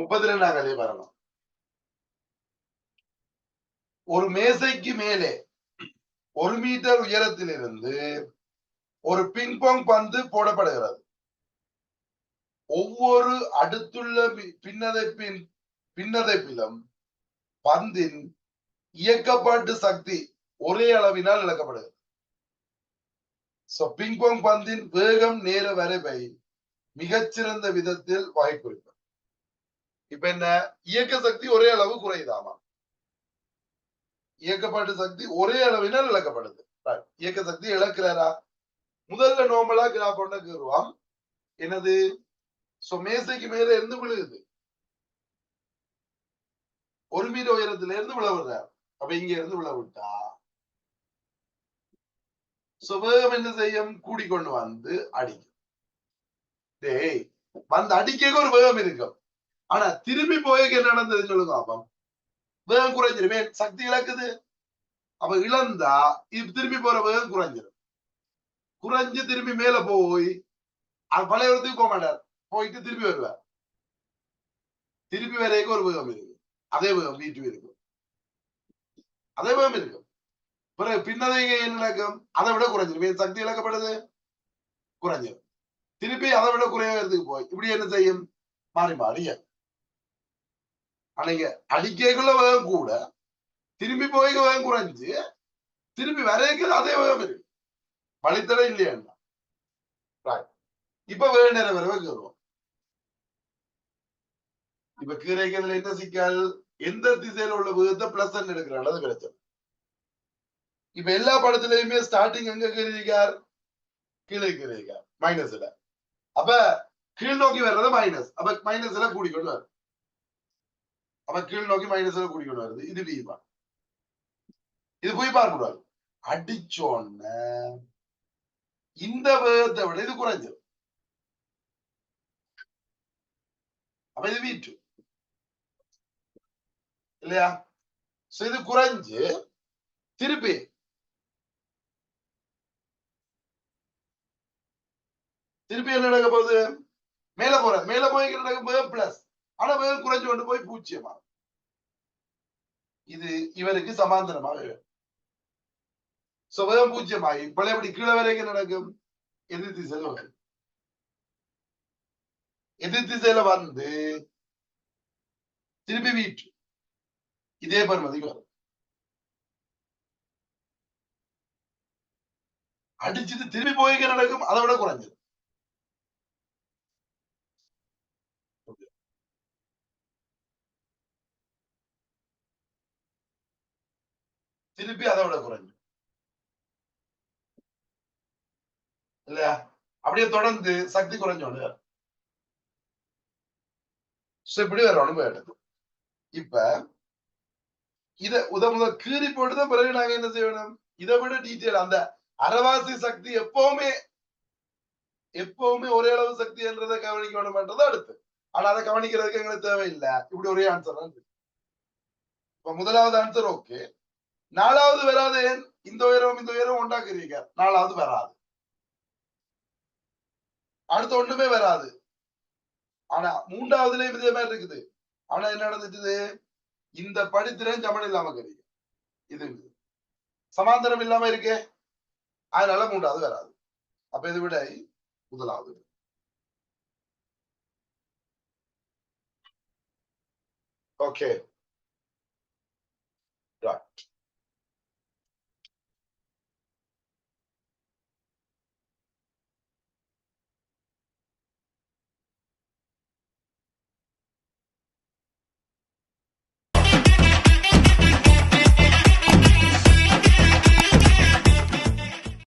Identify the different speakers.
Speaker 1: முப்பத்தி ரெண்டாம் கதையை பாருங்க. ஒரு மேசைக்கு மேலே ஒரு மீட்டர் உயரத்திலிருந்து ஒரு பிங்பாங் பந்து போடப்படுகிறது. ஒவ்வொரு அடுத்துள்ள பின்னதைப்பின் பின்னதைப்பிலும் பந்தின் இயக்கப்பாட்டு சக்தி ஒரே அளவினால் இழக்கப்படுகிறது. சோ பிங்பாங் பந்தின் வேகம் நேர வரைவை மிகச்சிறந்த விதத்தில் வகை குறிப்பார் இப்ப என்ன? இயக்க சக்தி ஒரே அளவு குறையுதாமா? இயக்கப்பாட்டு சக்தி ஒரே அளவினால் இழக்கப்படுது. இயக்க சக்தி இழக்கிறாரா? முதல்ல நோமலா கிராஃப் ஒண்ண கீறுவான். என்னது? சோ மேசைக்கு மேல இருந்து விழுகுது. ஒரு மீட்டர் உயரத்துல இருந்து விழ அப்ப இங்க இருந்து விழ விட்டா என்ன செய்யும்? கூடிக்கொண்டு வந்து அடிக்கும். டேய் வந்து அடிக்க ஒரு வேகம் இருக்கும். ஆனா திரும்பி போய்க்கு என்ன நடந்ததுன்னு சொல்லுங்க அப்பம் வேகம் குறைஞ்சிரும். சக்தி இழக்குது. அப்ப இழந்தா இது திரும்பி போற வேகம் குறைஞ்சிரும். குறைஞ்சு திரும்பி மேல போய் அது பழைய இடத்துக்கு போக மாட்டார். போயிட்டு திரும்பி வருவார். திருப்பி வரைக்கும் ஒரு வேகம் இருக்கு? அதே வேகம் வீட்டு இருக்கும். அதே வேகம் இருக்கும். பிறகு பின்னதை என்ன நடக்கும்? அதை விட குறைஞ்சிரும். சக்தி இழக்கப்படுது. குறைஞ்சிரும். திருப்பி அதை விட குறையறதுக்கு போய் இப்படி என்ன செய்யும்? மாறி மாறி இயக்கும் அன்னைக்கு அடிக்கைக்குள்ள வேகம் கூட திரும்பி போய் வேகம் குறைஞ்சு திரும்பி வரைக்கும் அதே வேகம் இருக்கு. வழித்தடை இல்லையா இப்ப வேக நேரம் வரை வருவோம். இப்ப கீரைக்கிறதுல என்ன சிக்கல்? எந்த திசையில உள்ள விதத்தை பிளஸ் எடுக்கிறாள் அது பிரச்சனை இப்ப எல்லா படத்துலயுமே ஸ்டார்டிங் எங்க கீழிருக்கார் கீழே கீழிருக்கார் மைனஸ்ல அப்ப கீழ் நோக்கி வர்றது மைனஸ் அப்ப மைனஸ்ல கூடிக்கொண்டு வரும். அப்ப கீழ் நோக்கி மைனஸ்ல கூடிக்கொண்டு வருது இது பீமா இது போய் பார்க்கக்கூடாது அடிச்சோன்ன இந்த வேகத்தை விட இது குறைஞ்சது அப்ப இது வீட்டு இல்லையா சோ இது குறைஞ்சு திருப்பி திருப்பி என்ன நடக்க போகுது மேல போற மேல போய் நடக்க போது பிளஸ் ஆனா வெயில் குறைஞ்சு கொண்டு போய் பூஜ்ஜியமா இது இவருக்கு சமாந்தரமாக சுபதம் சோ பழையபடி கீழே வரைக்கும் நடக்கும்? எதிர் திசையில வரும். எதிர் திசையில வந்து திரும்பி வீட்டு. இதே பருமதிக்கு வரும். அடிச்சுட்டு திரும்பி போய்க்க நடக்கும் அதை விட குறைஞ்சது. திருப்பி அதை விட குறைஞ்சு இல்லையா? அப்படியே தொடர்ந்து சக்தி குறைஞ்சோன்னு இப்படி இப்படி வரணும் எடுத்து இப்ப இத உத முத கீறி போட்டுதான் பிறகு நாங்க என்ன செய்யணும்? இதை விட டீட்டெயில் அந்த அரவாசி சக்தி எப்பவுமே எப்பவுமே ஒரே அளவு சக்தி என்றதை கவனிக்கணும்ன்றது அடுத்து. ஆனா அதை கவனிக்கிறதுக்கு எங்களுக்கு தேவையில்லை. இப்படி ஒரே ஆன்சர் தான் இப்ப முதலாவது ஆன்சர் ஓகே நாலாவது வராது இந்த உயரம் இந்த உயரம் உண்டாக்குறீங்க நாலாவது வராது அடுத்து ஒண்ணுமே வராது ஆனா மூன்றாவதுலயும் இதே மாதிரி இருக்குது ஆனா என்ன நடந்துட்டுது இந்த படித்திறன் சமன் இல்லாம கிடைக்கும் இது சமாந்தரம் இல்லாம இருக்கே அதனால மூன்றாவது வராது அப்ப இது விட முதலாவது ஓகே